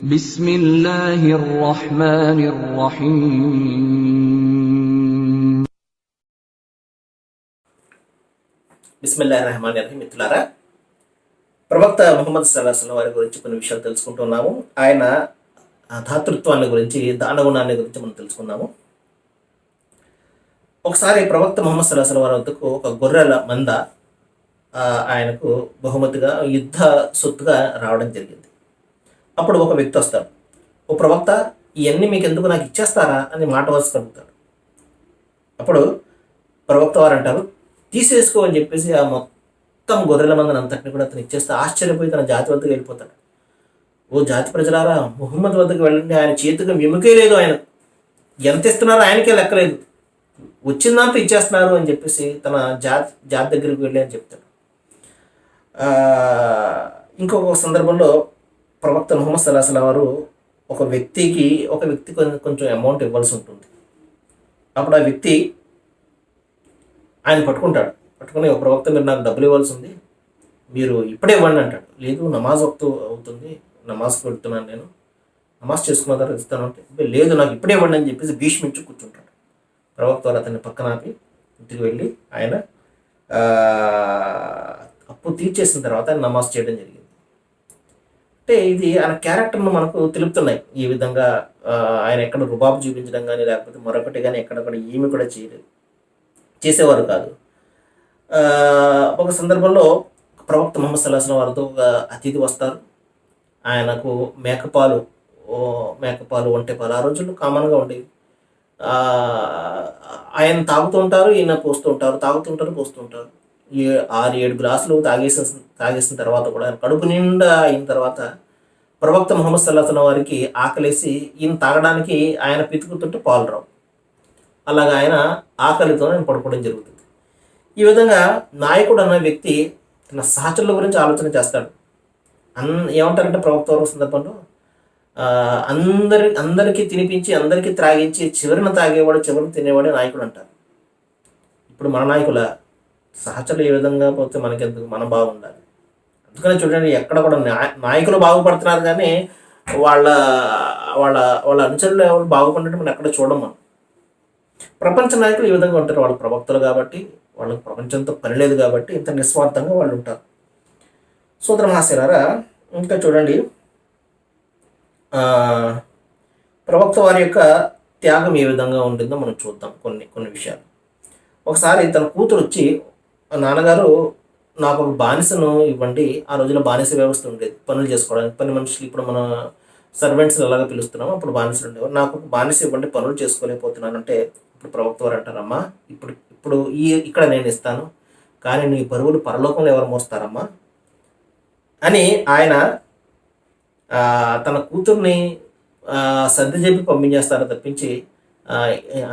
بسم الله الرحمن الرحيم బిస్మిల్లా రెహమాన్ రహీం మిత్రులారా ప్రవక్త ముహమ్మద్ సల్లాహం వారి గురించి కొన్ని విషయాలు తెలుసుకుంటున్నాము ఆయన ఆ, ధాతృత్వాన్ని గురించి దానగుణాన్ని గురించి మనం తెలుసుకున్నాము ఒకసారి ప్రవక్త ముహమ్మద్ సల్లాహం వారి వద్దకు ఒక గొర్రెల మంద ఆ, ఆయనకు బహుమతిగా యుద్ధ సొత్తుగా రావడం జరిగింది అప్పుడు ఒక వ్యక్తి వస్తాడు. ఓ ప్రవక్త ఇవన్నీ మీకు ఎందుకు నాకు ఇచ్చేస్తారా? అని మాట వలస కలుగుతాడు అప్పుడు ప్రవక్త వారు అంటారు తీసేసుకో అని చెప్పేసి ఆ మొత్తం గొర్రెల మందని అంతటిని కూడా అతను ఇచ్చేస్తే ఆశ్చర్యపోయి తన జాతి వద్దకు వెళ్ళిపోతాడు. ఓ జాతి ప్రజలారా ముహమ్మద్ వద్దకు వెళ్ళండి. ఆయన చేతికి విముకే లేదు ఆయన. ఎంత ఇస్తున్నారో ఆయనకే లెక్కలేదు వచ్చిందంతా ఇచ్చేస్తున్నారు అని చెప్పేసి తన జాతి జాతి దగ్గరికి వెళ్ళి అని చెప్తాడు. ఇంకొక సందర్భంలో ప్రవక్త ముహమ్మద్ సల్లాహం వారు ఒక వ్యక్తికి ఒక వ్యక్తి కొంచెం కొంచెం అమౌంట్ ఇవ్వాల్సి ఉంటుంది. అప్పుడు ఆ వ్యక్తి ఆయన పట్టుకుంటాడు. పట్టుకుని ఒక ప్రవక్త మీరు నాకు డబ్బులు ఇవ్వాల్సి ఉంది. మీరు ఇప్పుడే ఇవ్వండి అంటాడు. లేదు నమాజ్ వక్తు అవుతుంది. నమాజ్కి వెళ్తున్నాను నేను. నమాజ్ చేసుకున్న తర్వాత ఇస్తాను అంటే లేదు నాకు ఇప్పుడే ఇవ్వండి అని చెప్పేసి భీష్మించి కూర్చుంటాడు. ప్రవక్త వారు అతన్ని పక్కన ఆపి ఇంటికి వెళ్ళి ఆయన అప్పు తీర్చేసిన తర్వాత ఆయన నమాజ్ చేయడం జరిగింది. అంటే ఇది ఆయన క్యారెక్టర్ను మనకు తెలుపుతున్నాయి. ఈ విధంగా ఆయన ఎక్కడ రుబాబు చూపించడం కానీ లేకపోతే మరొకటి కానీ ఎక్కడొక్కడ ఏమి కూడా చేయలేదు. చేసేవారు కాదు. ఒక సందర్భంలో ప్రవక్త మొహమ్మద్ సల్లాహం వారితో ఒక అతిథి వస్తారు. ఆయనకు మేకపాలు మేకపాలు ఒంటె పాలు ఆ రోజుల్లో కామన్గా ఉండేవి. ఆయన తాగుతూ ఉంటారు ఈయన పోస్తూ ఉంటారు తాగుతుంటారు పోస్తూ ఉంటారు. ఆరు ఏడు గ్లాసులు తాగేసిన తాగేసిన తర్వాత కూడా కడుపు నిండా అయిన తర్వాత ప్రవక్త ముహమ్మద్ సల్లాహన్ వారికి ఆకలేసి ఈయన తాగడానికి ఆయన పితుకుతుంటే పాలు రావు. అలాగా ఆయన ఆకలితో ఆయన పడుకోవడం జరుగుతుంది. ఈ విధంగా నాయకుడు అన్న వ్యక్తి తన సహచరుల గురించి ఆలోచన చేస్తాడు. అన్ ఏమంటారంటే ప్రవక్త వారు సందర్భంలో అందరి అందరికీ తినిపించి అందరికీ త్రాగించి చివరిన తాగేవాడు చివరిన తినేవాడు నాయకుడు అంటారు. ఇప్పుడు మన నాయకుల సహచరులు ఏ విధంగా పోతే మనకెందుకు మనం బాగుండాలి. అందుకనే చూడండి ఎక్కడ కూడా నాయ- నాయకులు బాగుపడుతున్నారు కానీ వాళ్ళ వాళ్ళ వాళ్ళ అనుచరులు ఎవరు బాగుపడినట్టు మనం ఎక్కడ చూడం మనం. ప్రపంచ నాయకులు ఈ విధంగా ఉంటారు. వాళ్ళ ప్రవక్తలు కాబట్టి వాళ్ళకి ప్రపంచంతో పని లేదు కాబట్టి ఇంత నిస్వార్థంగా వాళ్ళు ఉంటారు. సూత్ర మహాశిరారా ఇంకా చూడండి. ప్రవక్త వారి యొక్క త్యాగం ఏ విధంగా ఉంటుందో మనం చూద్దాం కొన్ని కొన్ని విషయాలు. ఒకసారి తన కూతురు వచ్చి నాన్నగారు నాకు ఒక బానిసను ఇవ్వండి. ఆ రోజుల్లో బానిస వ్యవస్థ ఉండేది. పనులు చేసుకోవడానికి పని మనుషులు ఇప్పుడు మన సర్వెంట్స్ ఎలాగ పిలుస్తున్నాము. అప్పుడు బానిసలు ఉండేవారు. నాకు ఒక బానిస ఇవ్వండి పనులు చేసుకోలేకపోతున్నాను అంటే ఇప్పుడు ప్రభుత్వం వారు అంటారమ్మా ఇప్పుడు ఇప్పుడు ఈ ఇక్కడ నేను ఇస్తాను. కానీ నీ బరువులు పరలోకంలో ఎవరు మోస్తారమ్మా? అని ఆయన తన కూతుర్ని సర్ది చెప్పి పంపించేస్తారు తప్పించి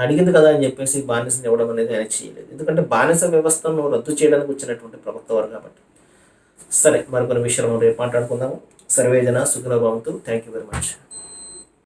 అడిగింది కదా అని చెప్పేసి బానిసని ఇవ్వడం అనేది ఆయన చేయలేదు. ఎందుకంటే బానిస వ్యవస్థను రద్దు చేయడానికి వచ్చినటువంటి ప్రభుత్వ వారు కాబట్టి. సరే మరికొన్ని విషయాలు మనం రేపు మాట్లాడుకుందాము. సర్వేజన సుఖలభావంతో థ్యాంక్ యూ వెరీ మచ్